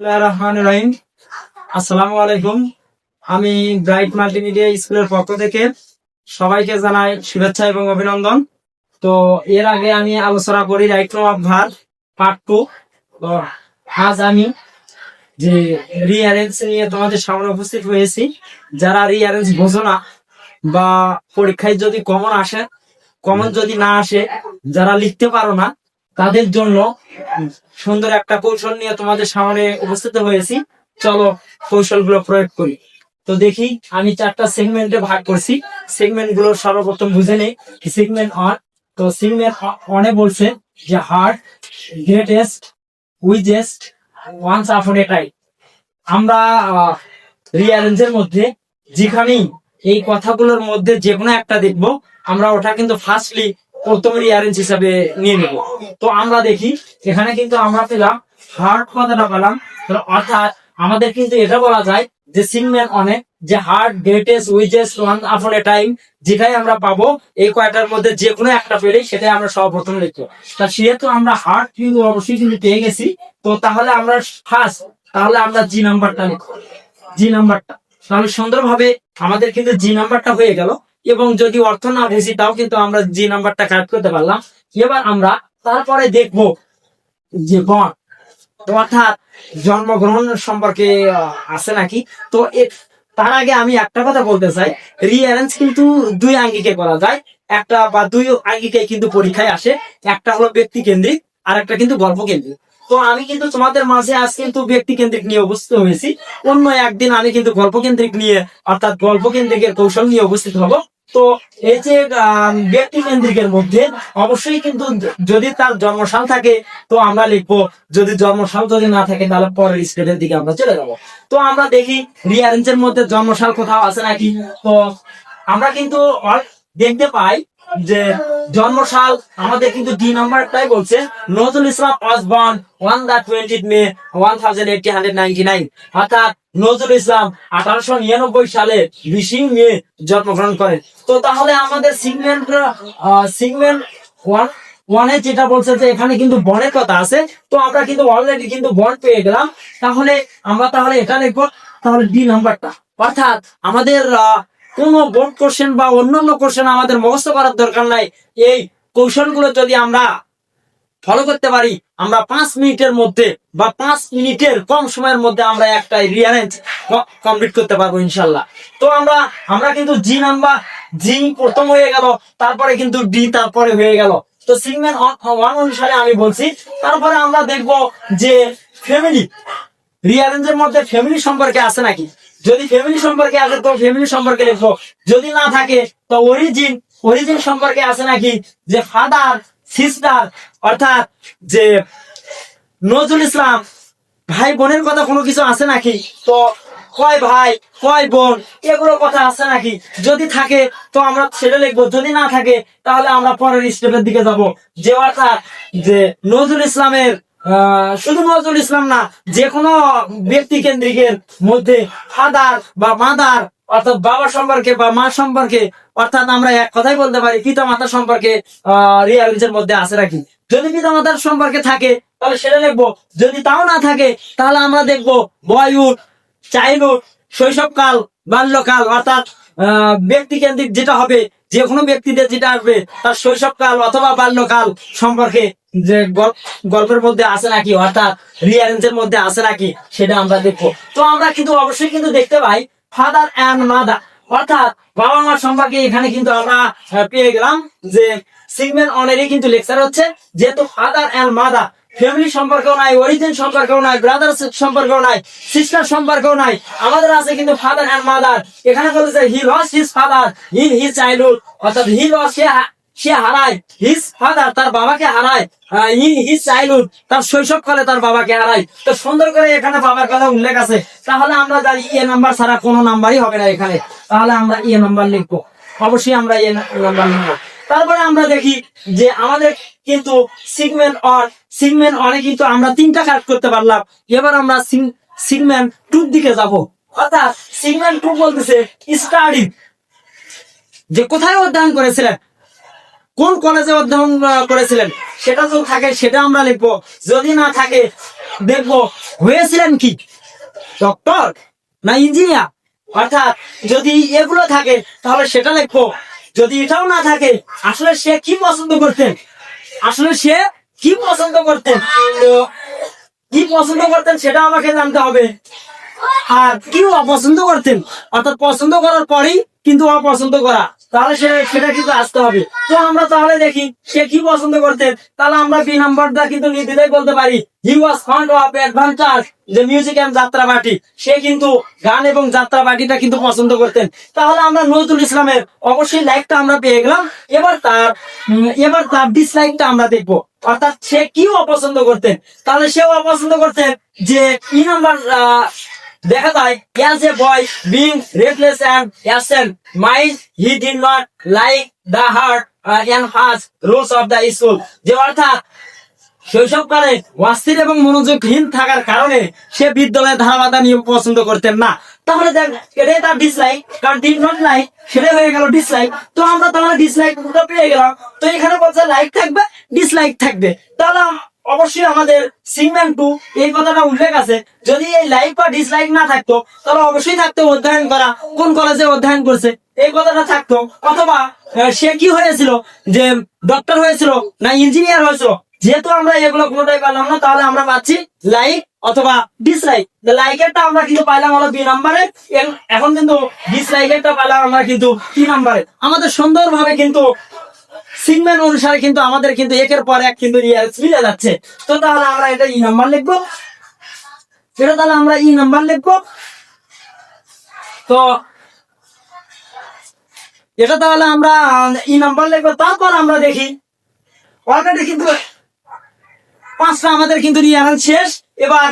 বিসমিল্লাহির রহমানির রহিম। আসসালামু আলাইকুম। আমি ব্রাইট মাল্টিমিডিয়া স্কুলের পক্ষ থেকে সবাইকে জানাই শুভেচ্ছা এবং অভিনন্দন। তো এর আগে আমি আলোচনা করি রাইট অফ ভার পার্ট টু আজ আমি যে রিঅ্যারেঞ্জ নিয়ে তোমাদের সামনে উপস্থিত হয়েছি, যারা রিঅ্যারেঞ্জ না বা পরীক্ষায় যদি কমন আসে কমন যদি না আসে, যারা লিখতে পারো না তাদের জন্য সুন্দর একটা কৌশল নিয়ে তোমাদের সামনে উপস্থিত হয়েছি। চলো কৌশলগুলো প্রয়োগ করি। তো দেখি, আমি চারটা সেগমেন্টে ভাগ করছি। সেগমেন্টগুলো সর্বপ্রথম বুঝে নেই সেগমেন্ট অন তো সেগমেন্ট অনে বলছে যে heart greatest wisest once upon এ টাইম আমরা রিয়ারেঞ্জের মধ্যে যেখানেই এই কথাগুলোর মধ্যে যে কোনো একটা দেখব, আমরা ওটা কিন্তু ফার্স্টলি প্রথম রিয়ারেঞ্জ হিসাবে নিয়ে নেব। তো আমরা দেখি, এখানে কিন্তু আমরা পেলাম হার্ট কথাটা পেলাম। অর্থাৎ আমাদের কিন্তু এটা বলা যায় যে সিগন্যাল অনেক, যে হার্ট গ্রেটেস্ট উইজেস্ট ওয়ান আপন এ টাইম যেটাই আমরা পাবো, এই কয়টার মধ্যে যে কোনো একটা পেলে সেটাই আমরা সর্বপ্রথম লিখব। তা সেহেতু আমরা হার্ট কিন্তু অবশ্যই কিন্তু পেয়ে গেছি। তো তাহলে আমরা ফার্স্ট তাহলে আমরা জি নাম্বারটা লিখব। জি নাম্বারটা তাহলে সুন্দরভাবে আমাদের কিন্তু জি নাম্বারটা হয়ে গেল। এবং যদি অর্থ না বুঝি তাও কিন্তু আমরা জি নাম্বারটা কাট করতে পারলাম। এবার আমরা তারপরে দেখব যে বন, অর্থাৎ জন্মগ্রহণ সম্পর্কে আছে নাকি? তো তার আগে আমি একটা কথা বলতে চাই। রিঅ্যারেঞ্জ কিন্তু দুই আঙ্গিকে করা যায়। একটা বা দুই আঙ্গিকে কিন্তু পরীক্ষায় আসে। একটা হলো ব্যক্তি কেন্দ্রিক আর একটা কিন্তু গল্প কেন্দ্রিক তো আমি কিন্তু তোমাদের মাঝে আজ কিন্তু ব্যক্তি কেন্দ্রিক নিয়ে উপস্থিত হয়েছি। অন্য একদিন আমি কিন্তু গল্প কেন্দ্রিক নিয়ে, অর্থাৎ গল্প কেন্দ্রিকের কৌশল নিয়ে উপস্থিত হব। তো এই যে ব্যক্তি কেন্দ্রিকের মধ্যে অবশ্যই কিন্তু যদি তার জন্মসাল থাকে, তো আমরা লিখব, যদি জন্মসাল যদি না থাকে, তাহলে পরের স্টেপের দিকে আমরা চলে যাব। তো আমরা দেখি রিয়ারেঞ্জের মধ্যে জন্মসাল কোথাও আছে নাকি? তো আমরা কিন্তু দেখতে পাই যে জন্মসাল আমাদের কিন্তু ডি নাম্বারটাই বলছে, Nazrul Islam was one the twenty May one thousand eighty hundred ninety nine অর্থাৎ নজরুল ইসলাম আঠারোশো নিরানব্বই সালে বিশে মে জন্মগ্রহণ করেন। তো তাহলে আমাদের সিগমেন্ট সিগমেন্ট ওয়ান, ওয়ানে যেটা বলছে যে এখানে কিন্তু বনের কথা আছে, তো আমরা কিন্তু অলরেডি কিন্তু বন পেয়ে গেলাম। তাহলে আমরা তাহলে এটা লিখব, তাহলে ডি নাম্বারটা। অর্থাৎ আমাদের কোনো বোর্ড কোশ্চেন বা অন্যান্য কোশ্চেন আমাদের মুখস্থ করার দরকার নাই। এই কৌশলগুলো যদি আমরা ফলো করতে পারি। আমরা পাঁচ মিনিটের মধ্যে বা পাঁচ মিনিটের কম সময়ের মধ্যে আমরা একটা রিয়ারেঞ্জ কমপ্লিট করতে পারব ইনশাল্লাহ। তো আমরা আমরা কিন্তু জি নাম্বার জি প্রথম হয়ে গেল, তারপরে কিন্তু ডি তারপরে হয়ে গেল। তো সিগমেন্ট ওয়ান অনুসারে আমি বলছি, তারপরে আমরা দেখব যে ফ্যামিলি রিয়ারেঞ্জের মধ্যে ফ্যামিলি সম্পর্কে আছে নাকি? যদি ফ্যামিলি সম্পর্কে আছে, তো ফ্যামিলি সম্পর্কে লিখব। যদি না থাকে, তো অরিজিন অরিজিন সম্পর্কে আছে নাকি? যে ফাদার সিস্টার অর্থাৎ যে নজরুল ইসলাম, ভাই বোনের কথা কোনো কিছু আছে নাকি? তো কয় ভাই, কয় বোন, এগুলো কথা আছে নাকি? যদি থাকে, তো আমরা সেটা লিখব। যদি না থাকে, তাহলে আমরা পরের স্টেপের দিকে যাব। যে অর্থাৎ যে নজরুল ইসলামের শুধু নজরুল ইসলাম না, যে কোনো ব্যক্তি কেন্দ্রিকের মধ্যে ফাদার বা মাদার অর্থাৎ বাবা সম্পর্কে বা মা সম্পর্কে, অর্থাৎ আমরা এক কথাই বলতে পারি পিতা মাতা সম্পর্কে, আহ মধ্যে আছে রাখি যদি পিতা মাতার সম্পর্কে থাকে, তাহলে সেটা দেখব। যদি তাও না থাকে, তাহলে আমরা দেখব বয়উড চাইল্ডহুড শৈশবকাল, বাল্যকাল, অর্থাৎ ব্যক্তি কেন্দ্রিক যেটা হবে যে কোনো ব্যক্তিদের যেটা আসবে, তার শৈশবকাল অথবা বাল্যকাল সম্পর্কে যে গল- গল্পের মধ্যে আছে নাকি, অর্থাৎ রিয়ারেঞ্জের মধ্যে আছে নাকি, সেটা আমরা দেখব। তো আমরা কিন্তু অবশ্যই কিন্তু দেখতে পাই ফাদার অ্যান্ড মাদার অর্থাৎ বাবা মার সম্পর্কে এখানে কিন্তু আমরা পেয়ে গেলাম যে সিগমেন্ট অনেরই কিন্তু লেকচার হচ্ছে, যেহেতু ফাদার অ্যান্ড মাদার ফ্যামিলি সম্পর্কেও নাই অরিজিন সম্পর্কেও নাই ব্রাদার সম্পর্কেও নাই সিস্টার সম্পর্কেও নাই, আমাদের আছে কিন্তু ফাদার অ্যান্ড মাদার এখানে বলেছে he lost his father in his childhood অর্থাৎ হি লস সে হারায় হিজ ফাদার তার বাবাকে হারায় হিজ তার শৈশবকালে তার বাবাকে হারায়। তো সুন্দর করে এখানে বাবার কথা উল্লেখ আছে। তাহলে আমরা এ নাম্বার ছাড়া কোনো নাম্বারই হবে না এখানে। তাহলে আমরা এ নাম্বার অবশ্যই আমরা এ নাম্বার লিখব। তারপরে আমরা দেখি যে আমাদের কিন্তু সিগমেন্ট অন সিগমেন্ট অনে কিন্তু আমরা তিনটা কাজ করতে পারলাম। এবার আমরা সিগমেন্ট টুর দিকে যাব। অর্থাৎ সিগমেন্ট টু বলতেছে স্টাডি যে কোথায় অধ্যয়ন করেছিলেন? কোন কলেজে অধ্যয়ন করেছিলেন? সেটা যদি থাকে, সেটা আমরা লিখব। যদি না থাকে, দেখব। হয়েছিলেন কি? ডক্টর না ইঞ্জিনিয়ার অর্থাৎ যদি এগুলো থাকে, তাহলে সেটা লিখব। যদি এটাও না থাকে, আসলে সে কি পছন্দ করতেন? আসলে সে কি পছন্দ করতেন? কি পছন্দ করতেন সেটা আমাকে জানতে হবে। আর কি অপছন্দ করতেন? অর্থাৎ পছন্দ করার পরেই কিন্তু অপছন্দ করা। তাহলে সে সেটা কিন্তু আসতে হবে। তো আমরা তাহলে দেখি, সে কি পছন্দ করতেন? তাহলে আমরা বি নাম্বারটা কিন্তু নির্দ্বিধায় বলতে পারি। He was fond of adventure যে মিউজিক এন্ড যাত্রা বাটি সে কিন্তু গান এবং যাত্রা বাটিটা কিন্তু পছন্দ করতেন। তাহলে আমরা নজরুল ইসলামের অবশ্যই লাইকটা আমরা পেয়ে গেলাম। এবার তার এবার তার ডিসলাইকটা আমরা দেখব। অর্থাৎ সে কি অপছন্দ করতেন? তাহলে সেও অপছন্দ করতেন যে ই নাম্বার দেখা যায় as a boy being restless and absent mind he did not like the hard uh, and harsh rules of school. যে অর্থাৎ শৈশবকালে অস্থির এবং মনোযোগহীন থাকার কারণে সে বিদ্যালয়ে ধারাবাধা নিয়ম পছন্দ করতেন না। তাহলে দেখ এটাই তার ডিসলাইক কারণ ডিড নট লাইক সেটাই হয়ে গেল ডিসলাইক তো আমরা তাহলে ডিসলাইক পেয়ে গেলাম। তো এখানে বলছে লাইক থাকবে ডিসলাইক থাকবে। তাহলে অবশ্যই আমাদের সিগমেন্ট টু এই কথাটা উল্লেখ আছে। যদি এই লাইক বা ডিসলাইক না থাকতো, তাহলে অবশ্যই থাকতো অধ্যয়ন করা, কোন কলেজে অধ্যয়ন করছে, এই কথাটা থাকতো। অথবা সে কি হয়েছিল, যে ডক্টর হয়েছিল না ইঞ্জিনিয়ার হয়েছিল, যেহেতু আমরা এগুলো কোনোটাই পেলাম না, তাহলে আমরা পাচ্ছি লাইক অথবা ডিসলাইক লাইকেরটা আমরা কিন্তু পাইলাম হলো বি নাম্বারে এখন কিন্তু ডিসলাইকেরটা পাইলাম আমরা কিন্তু কি নাম্বারে। আমাদের সুন্দরভাবে কিন্তু সিগমেন্ট অনুসারে কিন্তু আমাদের কিন্তু একের পর এক কিন্তু মিলে যাচ্ছে। তো তাহলে আমরা এটা ই নাম্বার লিখব। সেটা তাহলে আমরা ই নাম্বার লিখব। তো এটা তাহলে আমরা ই নাম্বার লিখব, তারপর আমরা দেখি। অলরেডি কিন্তু পাঁচটা আমাদের কিন্তু রিয়াজ শেষ। এবার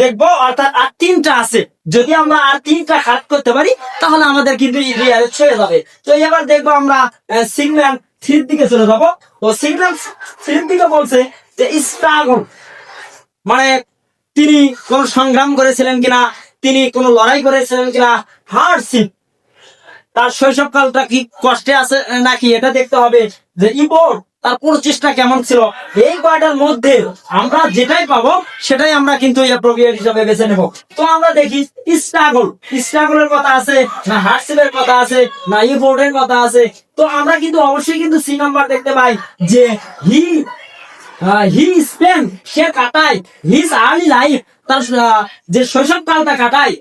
দেখব, অর্থাৎ আর তিনটা আছে। যদি আমরা আর তিনটা খাট করতে পারি, তাহলে আমাদের কিন্তু রিয়াল যাবে। তো এবার দেখব আমরা সিগন্যাল থ্রির দিকে চলে যাব। তো সিগন্যাল থ্রির দিকে বলছে যে স্ট্রাগল মানে তিনি কোন সংগ্রাম করেছিলেন কিনা, তিনি কোন লড়াই করেছিলেন কিনা হার্ডশিপ তার শৈশবকালটা কি কষ্টে আছে নাকি, এটা দেখতে হবে। যে ইবোর্ড তার প্রচেষ্টা কেমন ছিল? এই কয়টার মধ্যে আমরা যেটাই পাবো, সেটাই আমরা কিন্তু হিসাবে বেছে নেব। তো আমরা দেখি স্ট্রাগল স্ট্রাগলের কথা আছে, না হার্ডশিপের কথা আছে, না ইবোর্ডের কথা আছে। তো আমরা কিন্তু অবশ্যই কিন্তু সি নাম্বার দেখতে পাই যে হি হি স্পেন সে কাটায়। হিজ আর্লি লাইফ তার যে শৈশবকালটা কাটায়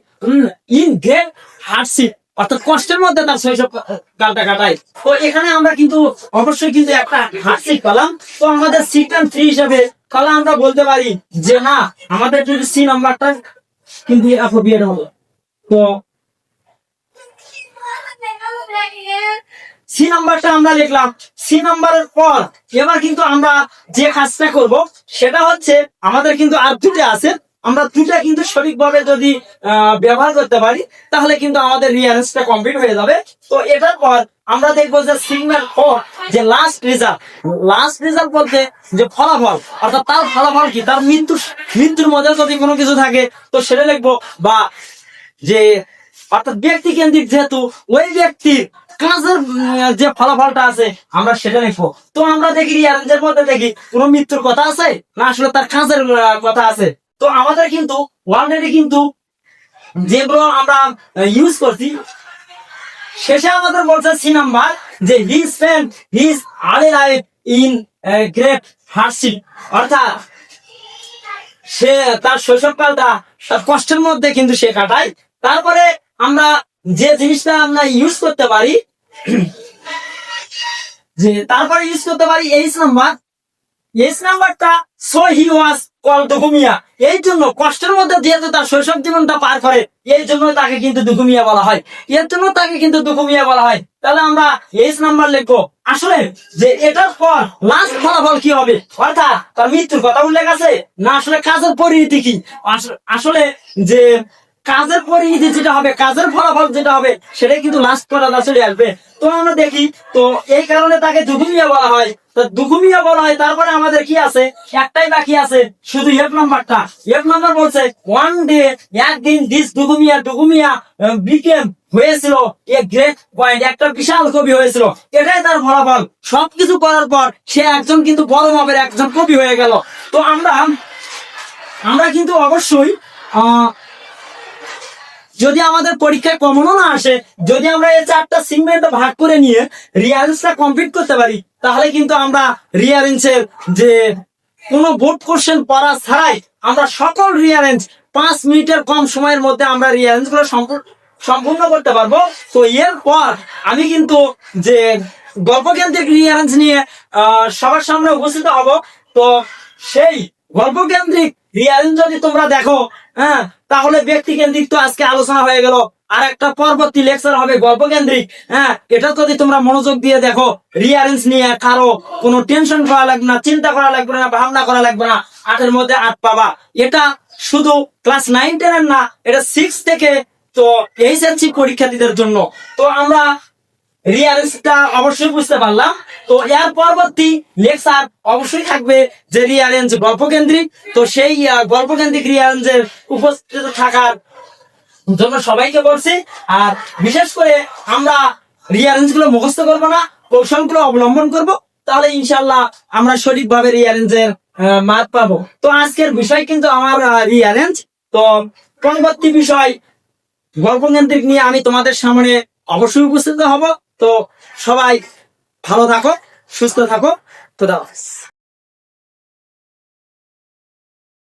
ইন গ্রেট হার্ডশিপ অর্থাৎ কষ্টের মধ্যে তার শৈশব কালটা কাটায় তো এখানে আমরা কিন্তু অবশ্যই কিন্তু একটা হার্ডশিপ পেলাম তো আমাদের সিকন থ্রি হিসাবে আমরা বলতে পারি যে, না, আমাদের যদি সি নাম্বারটা কিন্তু হলো। তো সি নাম্বারটা আমরা লিখলাম। সি নাম্বারের পর এবার কিন্তু আমরা যে কাজটা করব, সেটা হচ্ছে আমাদের কিন্তু আর দুটো আছে। আমরা দুটা কিন্তু সঠিকভাবে যদি ব্যবহার করতে পারি, তাহলে কিন্তু আমাদের রিয়ারেন্সটা কমপ্লিট হয়ে যাবে। তো এটার পর আমরা দেখব যে সিগন্যাল ফর যে লাস্ট রেজাল্ট লাস্ট রেজাল্ট বলতে যে ফলাফল, অর্থাৎ তার ফলাফল কি? তার মৃত্যু, মৃত্যুর মধ্যে যদি কোনো কিছু থাকে, তো সেটা লিখব বা যে, অর্থাৎ ব্যক্তি কেন্দ্রিক যেহেতু, ওই ব্যক্তির কাজের যে ফলাফলটা আছে, আমরা সেটা লিখব। তো আমরা দেখি রিয়ারেঞ্জের মধ্যে দেখি, কোনো মৃত্যুর কথা আছে? না আসলে তার কাজের কথা আছে? তো আমাদের কিন্তু অলরেডি কিন্তু যেগুলো আমরা ইউজ করছি, শেষে আমাদের বলছে সি নাম্বার যে he spend his early life in great hardship অর্থাৎ সে তার শৈশবকালটা তার কষ্টের মধ্যে কিন্তু সে কাটায়। তারপরে আমরা যে জিনিসটা আমরা ইউজ করতে পারি, যে তারপরে ইউজ করতে পারি এইচ নাম্বার। এইচ নাম্বারটা so he was call Dukhu Mia এই জন্য কষ্টের মধ্যে যেহেতু তার শৈশব জীবনটা পার করে, এই জন্য তাকে কিন্তু দুকুমিয়া বলা হয়। এর জন্য তাকে কিন্তু দুকুমিয়া বলা হয়। তাহলে আমরা এইচ নাম্বার লিখব। আসলে যে এটার পর লাস্ট ফলাফল কি হবে? অর্থাৎ তার মৃত্যুর কথা উল্লেখ আছে? না, আসলে কাজের পরিণতি কি? আসলে যে কাজের পরিণতি যেটা হবে, কাজের ফলাফল যেটা হবে, সেটাই কিন্তু লাস্ট করাটা চলে আসবে। তো আমরা দেখি, তো এই কারণে তাকে দুকুমিয়া বলা হয়। তো হয় তারপরে আমাদের কি আছে? একটাই বাকি আছে শুধু বিকেম হয়েছিল এ পয়েন্ট একটা বিশাল কবি হয়েছিল। এটাই তার ফলাফল। সবকিছু করার পর সে একজন কিন্তু বড় মাপের একজন কবি হয়ে গেল। তো আমরা আমরা কিন্তু অবশ্যই আহ, যদি আমাদের পরীক্ষায় কমনও না আসে, যদি আমরা এই চারটা সিগমেন্ট ভাগ করে নিয়ে রিয়ারেন্সটা কমপ্লিট করতে পারি, তাহলে কিন্তু আমরা রিয়ারেন্সের যে কোনো বোর্ড কোশ্চেন পড়া ছাড়াই আমরা সকল রিয়ারেন্স পাঁচ মিনিটের কম সময়ের মধ্যে আমরা রিয়ারেন্সগুলো সম্পূর্ণ করতে পারব। তো এরপর আমি কিন্তু যে গল্পকেন্দ্রিক রিয়ারেন্স নিয়ে সবার সামনে উপস্থিত হব। তো সেই গল্পকেন্দ্রিক রিয়ারেন্স যদি তোমরা দেখো হ্যাঁ তাহলে ব্যক্তি কেন্দ্রিক তো আজকে আলোচনা হয়ে গেল। আর একটা পরবর্তী লেকচার হবে গল্প কেন্দ্রিক হ্যাঁ এটা যদি তোমরা মনোযোগ দিয়ে দেখো রিয়ারেন্স নিয়ে কারও কোনো টেনশন করা লাগবে না, চিন্তা করা লাগবে না, ভাবনা করা লাগবে না, আটের মধ্যে আট পাবা। এটা শুধু ক্লাস নাইন টেনের না, এটা সিক্স থেকে তো এইচএসসি পরীক্ষার্থীদের জন্য। তো আমরা রিয়ারেন্সটা অবশ্যই বুঝতে পারলাম। তো এর পরবর্তী লেকচার অবশ্যই থাকবে যে রিয়ারেন্স গল্পকেন্দ্রিক। তো সেই গল্পকেন্দ্রিক রিয়ারেন্সের উপস্থিত থাকার জন্য সবাইকে বলছি, আর বিশেষ করে আমরা রিয়ারেঞ্জগুলো মুখস্থ করব না কৌশলগুলো অবলম্বন করব, তাহলে ইনশাল্লাহ আমরা সঠিকভাবে রিয়ারেঞ্জের মার্ক পাবো। তো আজকের বিষয় কিন্তু আমার রিয়ারেঞ্জ তো পরবর্তী বিষয় গল্পকেন্দ্রিক নিয়ে আমি তোমাদের সামনে অবশ্যই উপস্থিত হব। তো সবাই ভালো থাকো সুস্থ থাকো। তো দাও